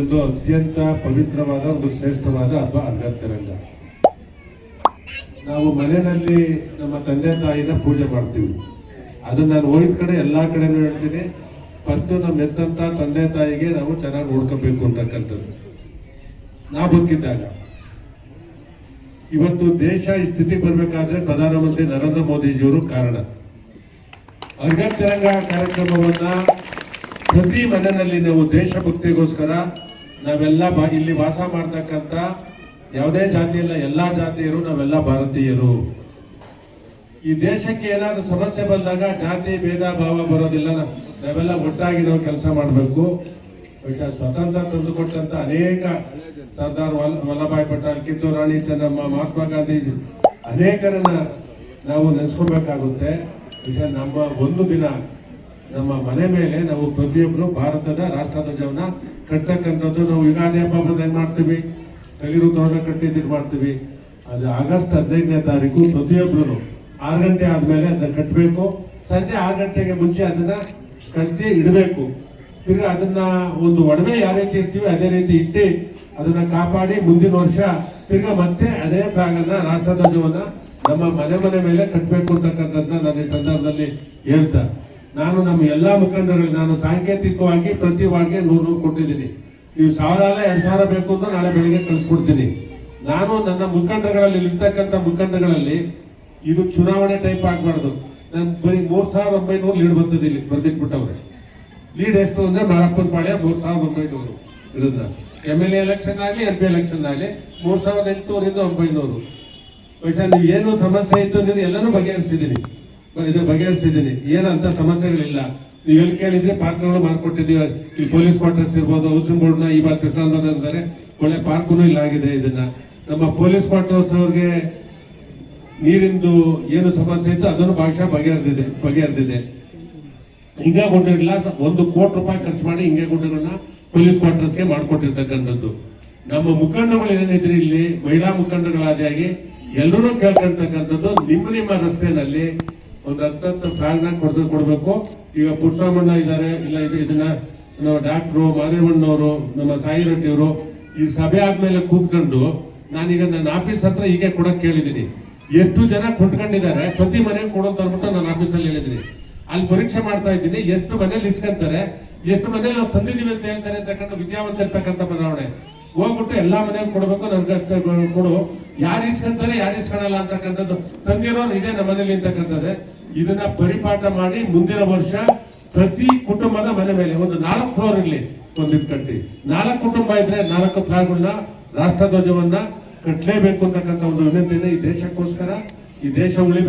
ಒಂದು ಅತ್ಯಂತ ಪವಿತ್ರವಾದ, ಒಂದು ಶ್ರೇಷ್ಠವಾದ ಹಬ್ಬ ಅಂಗತ್ಯರಂಗ ನಾವು ಮನೆಯಲ್ಲಿ ನಮ್ಮ ತಂದೆ ತಾಯಿನ ಪೂಜೆ ಮಾಡ್ತೀವಿ. ಅದು ನಾನು ಹೋಗಿದ ಕಡೆ ಎಲ್ಲಾ ಕಡೆನೂ ಹೇಳ್ತೀನಿ. ಫಸ್ಟ್ ನಮ್ಮ ಎತ್ತಂತ ತಂದೆ ತಾಯಿಗೆ ನಾವು ಚೆನ್ನಾಗಿ ನೋಡ್ಕೋಬೇಕು ಅಂತಕ್ಕಂಥದ್ದು. ನಾ ಬದುಕಿದ್ದಾಗ. ಇವತ್ತು ದೇಶ ಈ ಸ್ಥಿತಿಗೆ ಬರಬೇಕಾದ್ರೆ ಪ್ರಧಾನಮಂತ್ರಿ ನರೇಂದ್ರ ಮೋದಿಜಿಯವರು ಕಾರಣ. ಅಂಗತ್ಯರಂಗ ಕಾರ್ಯಕ್ರಮವನ್ನು ಕಾರ್ಯಕ್ರಮವನ್ನ ಪ್ರತಿ ಮನೆಯಲ್ಲಿ ನಾವು ದೇಶಭಕ್ತಿಗೋಸ್ಕರ ನಾವೆಲ್ಲ ಇಲ್ಲಿ ವಾಸ ಮಾಡ್ತಕ್ಕಂಥ ಯಾವುದೇ ಜಾತಿ ಇಲ್ಲ, ಎಲ್ಲ ಜಾತಿಯರು, ನಾವೆಲ್ಲ ಭಾರತೀಯರು. ಈ ದೇಶಕ್ಕೆ ಏನಾದರೂ ಸಮಸ್ಯೆ ಬಂದಾಗ ಜಾತಿ, ಭೇದ, ಭಾವ ಬರೋದಿಲ್ಲ, ನಾವೆಲ್ಲ ಒಟ್ಟಾಗಿ ನಾವು ಕೆಲಸ ಮಾಡಬೇಕು. ಸ್ವತಂತ್ರ ತಂದುಕೊಟ್ಟಂತ ಅನೇಕ ಸರ್ದಾರ್ ವಲ್, ವಲ್ಲಭಾಯ್ ಪಟೇಲ್, ಕಿತ್ತೂರು ರಾಣಿ ಚೆನ್ನಮ್ಮ, ಮಹಾತ್ಮ ಗಾಂಧೀಜಿ ಅನೇಕರನ್ನ ನಾವು ನೆನೆಸ್ಕೋಬೇಕಾಗುತ್ತೆ. ವಿಷಯ ನಮ್ಮ ಒಂದು ದಿನ ನಮ್ಮ ಮನೆ ಮೇಲೆ ನಾವು ಪ್ರತಿಯೊಬ್ಬರು ಭಾರತದ ರಾಷ್ಟ್ರಧ್ವಜವನ್ನ ಕಟ್ತಕ್ಕಂಥದ್ದು ನಾವು ಯುಗಾದಿ ಹಬ್ಬ ಹೆಂಗ್ ಮಾಡ್ತೀವಿ? ತಗಿರು ತೋರಣ ಕಟ್ಟಿದ್ದು ಮಾಡ್ತೀವಿ. ಅದು ಆಗಸ್ಟ್ ಹದಿನೈದನೇ ತಾರೀಕು ಪ್ರತಿಯೊಬ್ಬರು ಆರು ಗಂಟೆ ಆದ್ಮೇಲೆ ಅದನ್ನ ಕಟ್ಟಬೇಕು ಸಂಜೆ ಆರು ಗಂಟೆಗೆ ಮುಂಚೆ ಅದನ್ನ ಕಟ್ಟಿ ಇಡಬೇಕು. ತಿರ್ಗಿ ಅದನ್ನ ಒಂದು ಒಡವೆ ಯಾವ ರೀತಿ ಇರ್ತೀವಿ ಅದೇ ರೀತಿ ಇಟ್ಟು ಅದನ್ನ ಕಾಪಾಡಿ ಮುಂದಿನ ವರ್ಷ ತಿರ್ಗಾ ಮತ್ತೆ ಅದೇ ಫ್ಲಾಗನ್ನ ರಾಷ್ಟ್ರಧ್ವಜವನ್ನ ನಮ್ಮ ಮನೆ ಮನೆ ಮೇಲೆ ಕಟ್ಟಬೇಕು ಅಂತಕ್ಕಂಥದ್ದನ್ನ ನಾನು ಈ ಸಂದರ್ಭದಲ್ಲಿ ಹೇಳ್ತಾ ನಾನು ನಮ್ಮ ಎಲ್ಲಾ ಮುಖಂಡರಲ್ಲಿ ನಾನು ಸಾಂಕೇತಿಕವಾಗಿ ಪ್ರತಿ ವಾರ್ಡ್ಗೆ ನೂರು ನೂರು ಕೊಟ್ಟಿದ್ದೀನಿ. ನೀವು ಸಾವಿರ ಎರಡ್ ಸಾವಿರ ಬೇಕು ಅಂತ ನಾಳೆ ಬೆಳಿಗ್ಗೆ ಕಳಿಸ್ಕೊಡ್ತೀನಿ ನಾನು ನನ್ನ ಮುಖಂಡಗಳಲ್ಲಿ ಇರ್ತಕ್ಕಂಥ ಮುಖಂಡಗಳಲ್ಲಿ ಇದು ಚುನಾವಣೆ ಟೈಪ್ ಆಗಬಾರ್ದು. ನಾನು ಬರೀ ಮೂರ್ ಸಾವಿರದ ಒಂಬೈನೂರು ಲೀಡ್ ಬರ್ತದೆ ಇಲ್ಲಿ ಬರ್ದಿಟ್ಬಿಟ್ಟವ್ರೆ ಲೀಡ್ ಎಷ್ಟು ಅಂದ್ರೆ ಮಾರಪ್ಪನ ಪಾಳ್ಯ ಮೂರ್ ಸಾವಿರದ ಒಂಬೈನೂರು ಇರೋದ ಎಂ ಎಲ್ ಎಲೆಕ್ಷನ್ ಆಗಲಿ ಎಂ ಪಿ ಎಲೆಕ್ಷನ್ ಆಗಲಿ, ಮೂರ್ ಸಾವಿರದ ಎಂಟುನೂರಿಂದ ಒಂಬೈನೂರು. ನೀವು ಏನು ಸಮಸ್ಯೆ ಇತ್ತು ಅಂದ್ರೆ ಎಲ್ಲನೂ ಬಗೆಹರಿಸಿದ್ದೀನಿ. ಇದು ಬಗೆಹರಿಸಿದ್ದೀನಿ ಏನಂತ ಸಮಸ್ಯೆಗಳಿಲ್ಲ. ನೀವು ಎಲ್ಲಿ ಕೇಳಿದ್ರೆ ಪಾರ್ಕ್ಗಳು ಮಾಡಿಕೊಟ್ಟಿದ್ದೀವಿ. ಈ ಪೊಲೀಸ್ ಕ್ವಾರ್ಟರ್ಸ್ ಇರ್ಬೋದು, ಹೌಸಿಂಗ್ ಬೋರ್ಡ್ನ ಈ ಬಾರ್ ಕೃಷ್ಣಾಂದನ ಅಂತಾರೆ ಒಳ್ಳೆ ಪಾರ್ಕು ಇಲ್ಲ ಆಗಿದೆ ಇದನ್ನ. ನಮ್ಮ ಪೊಲೀಸ್ ಕ್ವಾರ್ಟರ್ಸ್ ಅವ್ರಿಗೆ ನೀರಿಂದು ಏನು ಸಮಸ್ಯೆ ಇತ್ತು ಅದನ್ನು ಭಾಷಾ ಬಗೆಹರಿದಿದೆ ಬಗೆಹರಿದಿದೆ. ಹಿಂಗೆ ಗುಡ್ಡಗಳನ್ನ ಒಂದು ಕೋಟಿ ರೂಪಾಯಿ ಖರ್ಚು ಮಾಡಿ ಹಿಂಗೆ ಗುಡ್ಡಗಳನ್ನ ಪೊಲೀಸ್ ಕ್ವಾರ್ಟರ್ಸ್ಗೆ ಮಾಡಿಕೊಟ್ಟಿರ್ತಕ್ಕಂಥದ್ದು. ನಮ್ಮ ಮುಖಂಡಗಳು ಏನಿದ್ರೆ ಇಲ್ಲಿ, ಮಹಿಳಾ ಮುಖಂಡಗಳಾದಿಯಾಗಿ ಎಲ್ಲರೂ ಕೇಳ್ಕೊಳ್ತಕ್ಕಂಥದ್ದು ನಿಮ್ಮ ನಿಮ್ಮ ರಸ್ತೆನಲ್ಲಿ ಒಂದು ಹತ್ತತ್ತು ಫ್ಯಾನ್ ಕೊಡ್ದು ಕೊಡ್ಬೇಕು. ಈಗ ಪುರುಷಾಮಣ್ಣ ಇದ್ದಾರೆ. ಇಲ್ಲ, ಇದು ಇದನ್ನ ನಮ್ಮ ಡಾಕ್ಟ್ರು ಮಾದೇವಣ್ಣವರು, ನಮ್ಮ ಸಾಯಿ ರೆಡ್ಡಿಯವರು ಈ ಸಭೆ ಆದ್ಮೇಲೆ ಕೂತ್ಕೊಂಡು ನಾನೀಗ ನನ್ನ ಆಫೀಸ್ ಹತ್ರ ಹೀಗೆ ಕೊಡಕ್ ಕೇಳಿದ್ದೀನಿ. ಎಷ್ಟು ಜನ ಕೊಟ್ಕೊಂಡಿದ್ದಾರೆ ಪ್ರತಿ ಮನೆಗೆ ಕೊಡೋದು ಅಂದ್ಬಿಟ್ಟು ನನ್ನ ಆಫೀಸಲ್ಲಿ ಹೇಳಿದ್ರಿ ಅಲ್ಲಿ ಪರೀಕ್ಷೆ ಮಾಡ್ತಾ ಇದ್ದೀನಿ. ಎಷ್ಟು ಮನೇಲಿ ಇಸ್ಕೊಂತಾರೆ, ಎಷ್ಟು ಮನೇಲಿ ನಾವು ತಂದಿದ್ದೀವಿ ಅಂತ ಹೇಳ್ತಾರೆ ಅಂತಕ್ಕಂಥ ವಿದ್ಯಾವಂತ ಇರ್ತಕ್ಕಂಥ ಬದಲಾವಣೆ. ಹೋಗ್ಬಿಟ್ಟು ಎಲ್ಲಾ ಮನೆಗೆ ಕೊಡ್ಬೇಕು ನನ್ಗೆ ಕೊಡು. ಯಾರು ಇಸ್ಕೊಂತಾರೆ ಯಾರು ಇಸ್ಕೊಳಲ್ಲ ಅಂತಕ್ಕಂಥದ್ದು. ತಂದಿರೋರು ಇದೆ ನಮ್ಮ ಮನೇಲಿ ಅಂತಕ್ಕಂಥದ್ದೇ. ಇದನ್ನ ಪರಿಪಾಠ ಮಾಡಿ ಮುಂದಿನ ವರ್ಷ ಪ್ರತಿ ಕುಟುಂಬದ ಮನೆ ಮೇಲೆ, ಒಂದು ನಾಲ್ಕು ಫ್ಲೋರ್ ಇರಲಿ, ಒಂದು ಕಟ್ಟಿ. ನಾಲ್ಕು ಕುಟುಂಬ ಇದ್ರೆ ನಾಲ್ಕು ಫ್ಲಾಗ್ಗಳನ್ನ ರಾಷ್ಟ್ರಧ್ವಜವನ್ನ ಕಟ್ಟಲೇಬೇಕು ಅಂತಕ್ಕಂಥ ಒಂದು ವಿನಂತಿ ಇದೆ ಈ ದೇಶಕ್ಕೋಸ್ಕರ, ಈ ದೇಶ ಉಳಿಬೇಕು.